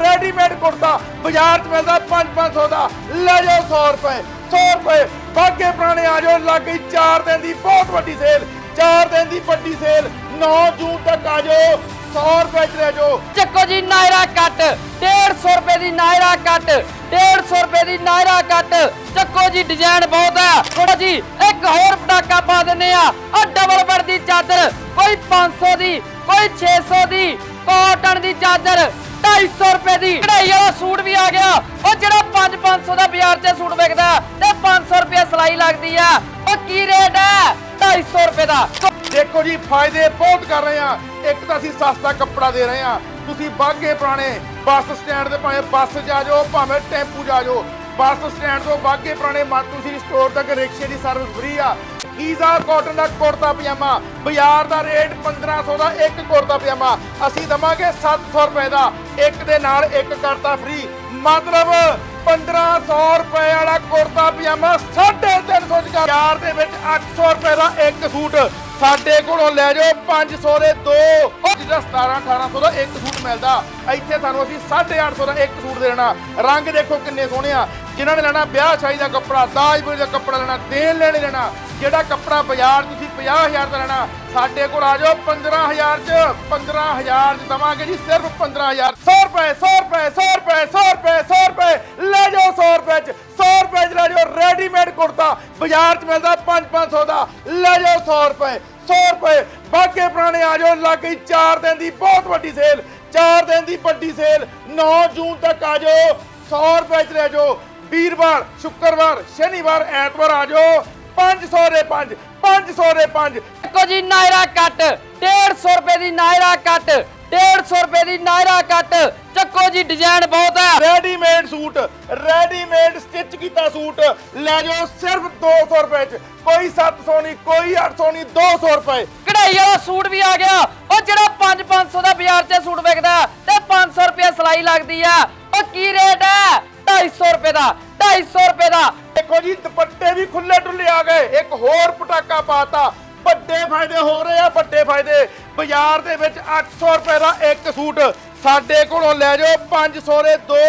Readymade ਕੁੜਤਾ, ਬਾਜ਼ਾਰ 'ਚ ਮਿਲਦਾ 5-500 ਦਾ। ਲੈ ਜਾਓ 100 ਰੁਪਏ 100 ਰੁਪਏ। ਬਾਗੇ ਪੁਰਾਣੇ ਆ ਜਾਓ, ਲੱਗ ਗਈ 4 ਦਿਨ ਦੀ ਬਹੁਤ ਵੱਡੀ ਸੇਲ 4 ਦਿਨ ਦੀ ਵੱਡੀ ਸੇਲ 9 ਜੂਨ ਤੱਕ ਆ ਜਾਓ 100 ਰੁਪਏ 'ਚ ਲੈ ਜਾਓ। ਚੱਕੋ ਜੀ ਨਾਇਰਾ ਕੱਟ 150 ਰੁਪਏ ਦੀ ਨਾਇਰਾ ਕੱਟ 150 ਰੁਪਏ ਦੀ ਨਾਇਰਾ ਕੱਟ। ਚੱਕੋ ਜੀ ਡਿਜ਼ਾਈਨ ਬਹੁਤ ਹੈ। ਥੋੜਾ ਜੀ, ਇੱਕ ਹੋਰ ਪਟਾਕਾ ਪਾ ਦਿੰਨੇ ਆ ਆ ਡਬਲ ਬੈਡ ਦੀ ਚਾਦਰ, ਕੋਈ 500 ਦੀ, ਕੋਈ 600 ਦੀ ਕਾਟਨ ਦੀ ਚਾਦਰ। 250 ਰੁਪਏ ਦੀ ਕਢਾਈ ਵਾਲਾ ਸੂਟ ਵੀ ਆ ਗਿਆ। ਉਹ ਜਿਹੜਾ 5-500 ਦਾ ਬਾਜ਼ਾਰ 'ਚ ਸੂਟ ਵਿਕਦਾ ਤੇ 500 ਰੁਪਏ ਸਿਲਾਈ ਲੱਗਦੀ ਆ ਉਹ ਕੀ ਰੇਟ ਹੈ? 250 ਰੁਪਏ ਦਾ। ਦੇਖੋ ਜੀ, ਫਾਇਦੇ ਬਹੁਤ ਕਰ ਰਹੇ ਆ ਇੱਕ ਤਾਂ ਅਸੀਂ ਸਸਤਾ ਕੱਪੜਾ ਦੇ ਰਹੇ ਆ ਤੁਸੀਂ ਬਾਗੇ ਪੁਰਾਣੇ ਬੱਸ ਸਟੈਂਡ ਤੇ ਭਾਵੇਂ ਬੱਸ 'ਚ ਜਾਓ ਭਾਵੇਂ ਟੈਂਪੂ 'ਚ ਜਾਓ ਬੱਸ ਸਟੈਂਡ ਤੋਂ ਬਾਗੇ ਪੁਰਾਣੇ ਮਾਤੂ ਸ੍ਰੀ ਸਟੋਰ ਤੱਕ ਰਿਕਸ਼ੇ ਦੀ ਸਰਵਿਸ ਫ੍ਰੀ ਆ। ਗੀਜ਼ਾ ਕਾਟਨ ਦਾ ਕੁੜਤਾ ਪਜਾਮਾ, ਬਾਜ਼ਾਰ ਦਾ ਰੇਟ 1500 ਦਾ ਇੱਕ ਕੁੜਤਾ ਪਜਾਮਾ। ਅਸੀਂ ਦਵਾਂਗੇ 700 ਰੁਪਏ ਦਾ। ਇੱਕ ਦੇ ਨਾਲ ਇੱਕ ਕਰਤਾ ਫ੍ਰੀ ਮਤਲਬ 1500 ਰੁਪਏ ਵਾਲਾ ਕੁੜਤਾ ਪਜਾਮਾ 350 ਚ ਕਰ। ਬਾਜ਼ਾਰ ਦੇ ਵਿੱਚ 800 ਰੁਪਏ ਦਾ ਇੱਕ ਸੂਟ। ਸਾਡੇ ਕੋਲੋਂ ਲੈ ਜਾਓ 500 ਦੇ ਦੋ। ਉਹ ਜਿਹੜਾ 17 1800 ਦਾ ਇੱਕ ਸੂਟ ਮਿਲਦਾ, ਇੱਥੇ ਸਾਨੂੰ ਅਸੀਂ 850 ਦਾ ਇੱਕ ਸੂਟ ਦੇ ਦੇਣਾ। ਰੰਗ ਦੇਖੋ ਕਿੰਨੇ ਸੋਹਣੇ ਆ। ਜਿਨ੍ਹਾਂ ਨੇ ਲੈਣਾ ਵਿਆਹ ਸ਼ਾਦੀ ਦਾ ਕੱਪੜਾ, ਦਾਜ ਬੋਝ ਦਾ ਕੱਪੜਾ ਲੈਣਾ, ਦੇਣ ਲੈਣੇ ਲੈਣਾ। ਜਿਹੜਾ ਕੱਪੜਾ ਬਾਜ਼ਾਰ ਤੁਸੀਂ 50000 ਦਾ ਲੈਣਾ, ਸਾਡੇ ਕੋਲ ਆ ਜਾਓ 15000 ਚ 15000 ਚ ਦਵਾਂਗੇ ਜੀ, ਸਿਰਫ 15000 100 ਰੁਪਏ 100 ਰੁਪਏ 100 ਰੁਪਏ 100 ਰੁਪਏ 100 ਰੁਪਏ, ਲੈ ਜਾਓ 100 ਰੁਪਏ ਚ 100 ਰੁਪਏ ਚ ਲੈ ਜਾਓ ਰੈਡੀਮੇਡ ਕੁੜਤਾ, ਬਾਜ਼ਾਰ ਚ ਮਿਲਦਾ 5-500 ਦਾ, ਲੈ ਜਾਓ 100 ਰੁਪਏ 100 ਰੁਪਏ। ਬਾਕੀ ਪੁਰਾਣੇ ਆ ਜਾਓ, ਲੱਗ ਗਈ 4 ਦਿਨ ਦੀ ਬਹੁਤ ਵੱਡੀ ਸੇਲ 4 ਦਿਨ ਦੀ ਵੱਡੀ ਸੇਲ 9 ਜੂਨ ਤੱਕ ਆ ਜਾਓ 100 ਰੁਪਏ ਚ ਲੈ ਜਾਓ, ਵੀਰਵਾਰ, ਸ਼ੁੱਕਰਵਾਰ, ਸ਼ਨੀਵਾਰ, ਐਤਵਾਰ ਆ ਜਾਓ 500 ਦੇ 5 500 ਦੇ 5 ਦੇਖੋ ਜੀ ਨਾਇਰਾ ਕੱਟ 150 ਰੁਪਏ ਦੀ ਨਾਇਰਾ ਕੱਟ 150 ਰੁਪਏ ਦੀ ਨਾਇਰਾ ਕੱਟ। ਚੱਕੋ ਜੀ ਡਿਜ਼ਾਈਨ ਬਹੁਤ ਹੈ। ਰੈਡੀਮੇਡ ਸੂਟ ਰੈਡੀਮੇਡ ਸਟਿਚ ਕੀਤਾ ਸੂਟ। ਲੈ ਜਾਓ ਸਿਰਫ 200 ਰੁਪਏ ਚ। ਕੋਈ 700 ਨਹੀਂ ਕੋਈ 800 ਨਹੀਂ 200 ਰੁਪਏ। ਕਢਾਈ ਵਾਲਾ ਸੂਟ ਵੀ ਆ ਗਿਆ। ਉਹ ਜਿਹੜਾ 5-500 ਦਾ ਬਾਜ਼ਾਰ 'ਚ ਸੂਟ ਵਿਕਦਾ ਤੇ 500 ਰੁਪਏ ਸਿਲਾਈ ਲੱਗਦੀ ਆ ਉਹ ਕੀ ਰੇਟ ਹੈ? 250 ਰੁਪਏ ਦਾ 250 ਰੁਪਏ ਦਾ। ਦੇਖੋ ਜੀ, ਦੁਪੱਟੇ ਵੀ ਖੁੱਲੇ ਡੁੱਲੇ ਆ ਗਏ। ਇੱਕ ਹੋਰ ਪਟਾਕਾ ਪਾਤਾ। ਵੱਡੇ ਫਾਇਦੇ ਹੋ ਰਹੇ ਆ, ਵੱਡੇ ਫਾਇਦੇ। ਬਾਜ਼ਾਰ ਦੇ ਵਿੱਚ 800 ਰੁਪਏ ਦਾ ਇੱਕ ਸੂਟ। ਸਾਡੇ ਕੋਲੋਂ ਲੈ ਜਾਓ 500 ਦੇ ਦੋ।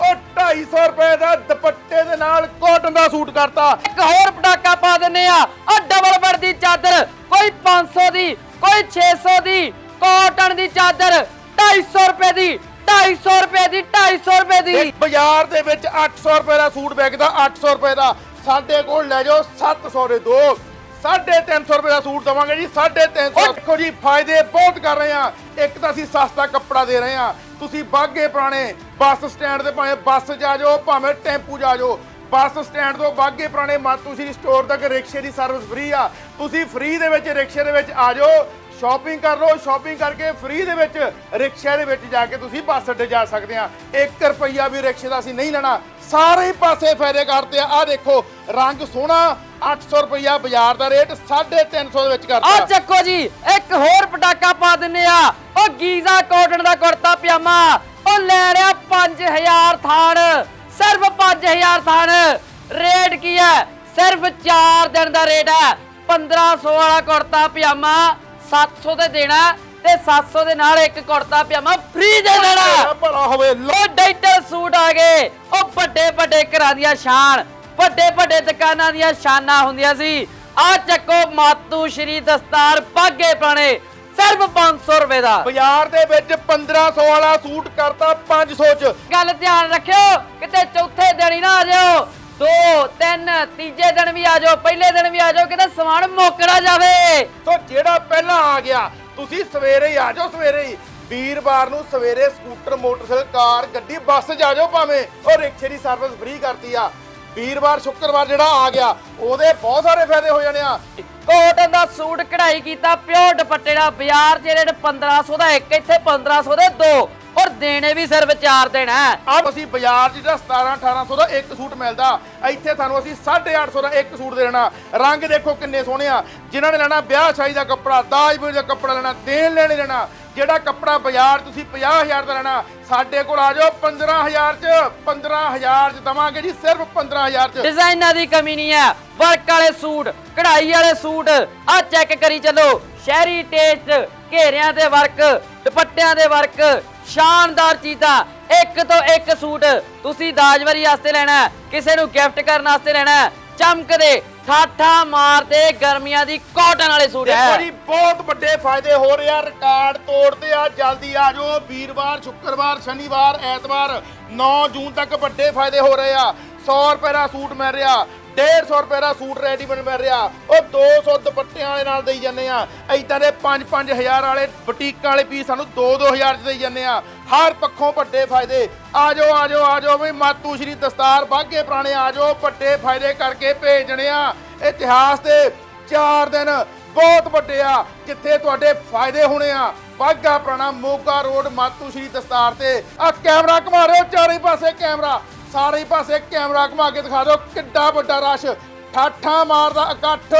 ਉਹ 250 ਰੁਪਏ ਦਾ ਦੁਪੱਟੇ ਦੇ ਨਾਲ ਕਾਟਨ ਦਾ ਸੂਟ ਕਰਤਾ। ਇੱਕ ਹੋਰ ਪਟਾਕਾ ਪਾ ਦਿੰਨੇ ਆ। ਆ ਡਬਲ ਬੈਡ ਦੀ ਚਾਦਰ। ਕੋਈ 500 ਦੀ, ਕੋਈ 600 ਦੀ। ਕਾਟਨ ਦੀ ਚਾਦਰ 250 ਰੁਪਏ ਦੀ। 250 ਰੁਪਏ ਦੀ 250 ਰੁਪਏ ਦੀ। ਇੱਕ ਬਾਜ਼ਾਰ ਦੇ ਵਿੱਚ 800 ਰੁਪਏ ਦਾ ਸੂਟ ਵਿਕਦਾ 800 ਰੁਪਏ ਦਾ। ਸਾਡੇ ਕੋਲ ਲੈ ਜਾਓ 700 ਦੇ ਦੋ। 350 ਰੁਪਏ ਦਾ ਸੂਟ ਦਵਾਂਗੇ ਜੀ 350 ਦੇਖੋ ਜੀ ਫਾਇਦੇ ਬਹੁਤ ਕਰ ਰਹੇ ਆ ਇੱਕ ਤਾਂ ਅਸੀਂ ਸਸਤਾ ਕੱਪੜਾ ਦੇ ਰਹੇ ਆ ਤੁਸੀਂ ਬਾਗੇ ਪੁਰਾਣੇ ਬੱਸ ਸਟੈਂਡ ਤੇ ਭਾਵੇਂ ਬੱਸ ਆ ਜਾਓ ਭਾਵੇਂ ਟੈਂਪੂ ਆ ਜਾਓ। ਬੱਸ ਸਟੈਂਡ ਤੋਂ ਬਾਗੇ ਪੁਰਾਣੇ ਮਾਤੂ ਸ਼੍ਰੀ ਸਟੋਰ ਤੱਕ ਰਿਕਸ਼ੇ ਦੀ ਸਰਵਿਸ ਫ੍ਰੀ ਆ। ਤੁਸੀਂ ਫ੍ਰੀ ਦੇ ਵਿੱਚ ਰਿਕਸ਼ੇ ਦੇ ਵਿੱਚ ਆ ਜਾਓ। ਸ਼ਾਪਿੰਗ ਕਰ ਲਓ, ਸ਼ਾਪਿੰਗ ਕਰਕੇ ਫ੍ਰੀ ਦੇ ਵਿੱਚ ਰਿਕਸ਼ੇ ਦੇ ਵਿੱਚ ਜਾ ਕੇ ਤੁਸੀਂ ਬੱਸ ਅੱਡੇ ਜਾ ਸਕਦੇ ਆ। 1 ਰੁਪਈਆ ਵੀ ਰਿਕਸ਼ੇ ਦਾ ਅਸੀਂ ਨਹੀਂ ਲੈਣਾ। ਸਾਰੇ ਪਾਸੇ ਫਾਇਦੇ ਕਰਦੇ ਆ। ਆ ਦੇਖੋ, ਰੰਗ ਸੋਹਣਾ 800 ਰੁਪਈਆ ਬਾਜ਼ਾਰ ਦਾ ਰੇਟ 350 ਦੇ ਵਿੱਚ ਆ ਚੱਕੋ ਜੀ, ਇੱਕ ਹੋਰ ਪਟਾਕਾ ਪਾ ਦਿੰਨੇ ਆ। ਉਹ ਗੀਜ਼ਾ ਕਾਟਨ ਦਾ ਕੁੜਤਾ ਪਜਾਮਾ। ਉਹ ਲੈ ਰਿਹਾ 5000 ਥਾਨ ਸਿਰਫ 5000 ਥਾਨ ਰੇਟ ਕੀ ਹੈ? ਸਿਰਫ 4 ਦਿਨ ਦਾ ਰੇਟ ਹੈ। 1500 ਵਾਲਾ ਕੁੜਤਾ ਪਜਾਮਾ। 700 ਦੇ ਦੇਣਾ ਤੇ 700 ਦੇ ਨਾਲ ਇੱਕ ਕੁੜਤਾ ਪਜਾਮਾ ਫ੍ਰੀ ਦੇ ਦੇਣਾ। ਭਲਾ ਹੋਵੇ ਲਓ ਉਹ ਡਾਈਟਲ ਸੂਟ ਆ ਗਏ। ਉਹ ਵੱਡੇ ਵੱਡੇ ਘਰਾਂ ਦੀਆਂ ਸ਼ਾਨ ਵੱਡੇ ਵੱਡੇ ਦੁਕਾਨਾਂ ਦੀਆਂ ਸ਼ਾਨਾਂ ਹੁੰਦੀਆਂ ਸੀ। ਆ ਚੱਕੋ ਮਾਤੂ ਸ਼੍ਰੀ ਦਸਤਾਰ ਪਾਗੇ ਪੁਰਾਣੇ ਸਿਰਫ 500 ਰੁਪਏ ਦਾ। ਬਾਜ਼ਾਰ ਦੇ ਵਿੱਚ 1500 ਵਾਲਾ ਸੂਟ ਕਰਤਾ 500 ਚ। ਗੱਲ ਧਿਆਨ ਰੱਖਿਓ ਕਿਤੇ ਚੌਥੇ ਦਿਨ ਹੀ ਨਾ ਆ ਜਾਓ ਦੋ ਤਿੰਨ ਤੀਜੇ ਦਿਨ ਵੀ ਆ ਜਾਓ ਪਹਿਲੇ ਦਿਨ ਵੀ ਆ ਜਾਓ ਕਿਤੇ ਸਮਾਨ ਮੁੱਕਣਾ ਜਾਵੇ। ਤੋ ਜਿਹੜਾ ਪਹਿਲਾਂ ਆ ਗਿਆ ਤੁਸੀਂ ਸਵੇਰੇ ਹੀ ਆ ਜਾਓ ਸਵੇਰੇ ਹੀ। ਵੀਰਵਾਰ ਨੂੰ ਸਵੇਰੇ ਸਕੂਟਰ ਮੋਟਰਸਾਈਕਲ ਕਾਰ ਗੱਡੀ ਬੱਸ 'ਚ ਆ ਜਾਓ ਭਾਵੇਂ। ਉਹ ਰਿਕਸ਼ੇ ਦੀ ਸਰਵਿਸ ਫ੍ਰੀ ਕਰਤੀ ਆ। ਵੀਰਵਾਰ ਸ਼ੁੱਕਰਵਾਰ ਜਿਹੜਾ ਆ ਗਿਆ ਉਹਦੇ ਬਹੁਤ ਸਾਰੇ ਫਾਇਦੇ ਹੋ ਜਾਣੇ ਆ। ਕੋਟਨ ਦਾ ਸੂਟ ਕਢਾਈ ਕੀਤਾ ਪਿਓਰ ਦੁਪੱਟੇ ਦਾ ਬਾਜ਼ਾਰ ਰੇਟ 1500 ਦਾ ਇੱਕ ਇੱਥੇ 1500 ਦੇ ਦੋ। ਔਰ ਦੇਣੇ ਵੀ ਸਿਰਫ 4 ਦਿਨ ਹੈ। ਆ ਅਸੀਂ ਬਾਜ਼ਾਰ 'ਚ ਜਿਹੜਾ 17 1800 ਦਾ ਇੱਕ ਸੂਟ ਮਿਲਦਾ ਇੱਥੇ ਤੁਹਾਨੂੰ ਅਸੀਂ 850 ਦਾ ਇੱਕ ਸੂਟ ਦੇ ਦੇਣਾ। ਰੰਗ ਦੇਖੋ ਕਿੰਨੇ ਸੋਹਣੇ ਆ। ਜਿਨ੍ਹਾਂ ਨੇ ਲੈਣਾ ਵਿਆਹ ਸ਼ਾਦੀ ਦਾ ਕੱਪੜਾ ਦਾਜ ਦਾ ਕੱਪੜਾ ਲੈਣਾ ਦੇਣ ਲੈਣੇ ਲੈਣਾ। ਜਿਹੜਾ ਕੱਪੜਾ ਬਾਜ਼ਾਰ ਤੁਸੀਂ 50000 ਦਾ ਲੈਣਾ ਸਾਡੇ ਕੋਲ ਆ ਜਾਓ 15000 'ਚ 15000 'ਚ ਦਵਾਂਗੇ ਜੀ ਸਿਰਫ 15000 'ਚ। ਡਿਜ਼ਾਈਨਾਂ ਦੀ ਕਮੀ ਨਹੀਂ ਹੈ। ਵਰਕ ਵਾਲੇ ਸੂਟ ਕਢਾਈ ਵਾਲੇ ਸੂਟ ਆ ਚੈੱਕ ਕਰੀ ਚੱਲੋ। ਸ਼ਹਿਰੀ ਟੇਸਟ ਘੇਰਿਆਂ ਦੇ ਵਰਕ ਦੁਪੱਟਿਆਂ ਦੇ ਵਰਕ ਸ਼ਾਨਦਾਰ ਚੀਜ਼ਾਂ ਇੱਕ ਤੋਂ ਇੱਕ ਸੂਟ ਤੁਸੀਂ ਦਾਜਵਰੀ ਵਾਸਤੇ ਲੈਣਾ ਹੈ, ਕਿਸੇ ਨੂੰ ਗਿਫਟ ਕਰਨ ਵਾਸਤੇ ਲੈਣਾ ਚਮਕਦੇ ਠਾਠਾ ਮਾਰਦੇ ਗਰਮੀਆਂ ਦੀ ਕਾਟਨ ਵਾਲੇ ਸੂਟ ਦੇਖੋ ਜੀ ਬਹੁਤ ਵੱਡੇ ਫਾਇਦੇ ਹੋ ਰਹੇ ਆ ਰਿਕਾਰਡ ਤੋੜਦੇ ਆ ਜਲਦੀ ਆ ਜਾਓ। ਵੀਰਵਾਰ ਸ਼ੁੱਕਰਵਾਰ ਸ਼ਨੀਵਾਰ ਐਤਵਾਰ 9 ਜੂਨ ਤੱਕ ਵੱਡੇ ਫਾਇਦੇ ਹੋ ਰਹੇ ਆ। 100 ਰੁਪਏ ਦਾ ਸੂਟ ਮਿਲ ਰਿਹਾ। 150 ਰੁਪਏ ਦਾ ਸੂਟ ਰੈਡੀਮੇਡ ਮਿਲ ਰਿਹਾ। ਉਹ 200 ਦੁਪੱਟਿਆਂ ਵਾਲੇ ਨਾਲ ਦੇਈ ਜਾਂਦੇ ਆ। ਐਦਾਂ ਦੇ 5-5000 ਵਾਲੇ ਬੁਟੀਕਾਂ ਵਾਲੇ ਪੀਸ ਸਾਨੂੰ 2-2000 ਚ ਦੇਈ ਜਾਂਦੇ ਆ। ਹਰ ਪੱਖੋਂ ਵੱਡੇ ਫਾਇਦੇ। ਆ ਜਾਓ ਆ ਵੀ ਮਾਤੂ ਸ਼੍ਰੀ ਦਸਤਾਰ ਬਾਗੇ ਪੁਰਾਣੇ ਆ ਜਾਓ ਵੱਡੇ ਫਾਇਦੇ ਕਰਕੇ ਭੇਜਣੇ ਆ। ਇਤਿਹਾਸ ਦੇ 4 ਦਿਨ ਬਹੁਤ ਵੱਡੇ ਆ। ਕਿੱਥੇ ਤੁਹਾਡੇ ਫਾਇਦੇ ਹੋਣੇ ਆ? ਬਾਗਾ ਪੁਰਾਣਾ ਮੋਗਾ ਰੋਡ, ਮਾਤੂ ਸ਼੍ਰੀ ਦਸਤਾਰ ਤੇ। ਆ ਕੈਮਰਾ ਘੁਮਾ ਰਹੇ ਹੋ, ਚਾਰੇ ਪਾਸੇ ਕੈਮਰਾ। ਸਾਰੇ ਪਾਸੇ ਕੈਮਰਾ ਘੁਮਾ ਕੇ ਦਿਖਾ ਦਿਓ ਕਿੱਡਾ ਵੱਡਾ ਰਸ਼। ਠਾਠਾਂ ਮਾਰਦਾ ਇਕੱਠ।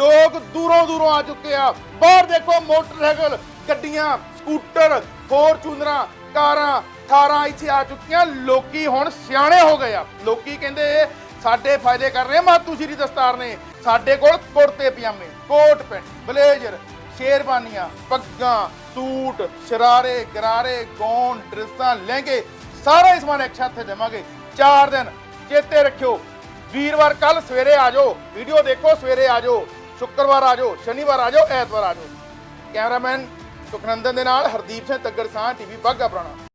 ਲੋਕ ਦੂਰੋਂ ਦੂਰੋਂ ਆ ਚੁੱਕੇ ਆ। ਬਾਹਰ ਦੇਖੋ ਮੋਟਰਸਾਈਕਲ, ਗੱਡੀਆਂ, ਸਕੂਟਰ ਫੋਰਚੂਨਰਾਂ ਕਾਰਾਂ, ਥਾਰਾਂ ਇੱਥੇ ਆ ਚੁੱਕੀਆਂ। ਲੋਕੀ ਹੁਣ ਸਿਆਣੇ ਹੋ ਗਏ ਆ। ਲੋਕੀ ਕਹਿੰਦੇ, ਸਾਡੇ ਫਾਇਦੇ ਕਰ ਰਹੇ ਮਾਤੂ ਸ਼੍ਰੀ ਦਸਤਾਰ ਨੇ। ਸਾਡੇ ਕੋਲ ਕੁੜਤੇ ਪਜਾਮੇ, ਕੋਟ ਪੈਂਟ, ਬਲੇਜ਼ਰ, ਸ਼ੇਰਵਾਨੀਆਂ, ਪੱਗਾਂ, ਸੂਟ, ਸ਼ਰਾਰੇ, ਗਰਾਰੇ ਗੌਨ ਡਰੈਸਾਂ, ਲਹਿੰਗੇ ਸਾਰਾ ਹੀ ਸਮਾਨ ਇੱਕ ਛੱਤ ਤੇ ਦੇਵਾਂਗੇ। 4 ਦਿਨ ਚੇਤੇ ਰੱਖਿਓ। ਵੀਰਵਾਰ ਕੱਲ ਸਵੇਰੇ ਆ ਜਾਓ। ਵੀਡੀਓ ਦੇਖੋ, ਸਵੇਰੇ ਆ ਜਾਓ। ਸ਼ੁੱਕਰਵਾਰ ਆ ਜਾਓ, ਸ਼ਨੀਵਾਰ ਆ ਜਾਓ, ਐਤਵਾਰ ਆ ਜਾਓ। ਕੈਮਰਾਮੈਨ ਸੁਖਨੰਦਨ ਦੇ ਨਾਲ ਹਰਦੀਪ ਸਿੰਘ ਤੱਗੜ ਸਾਹ ਟੀਵੀ ਬਾਗਾ ਪੁਰਾਣਾ।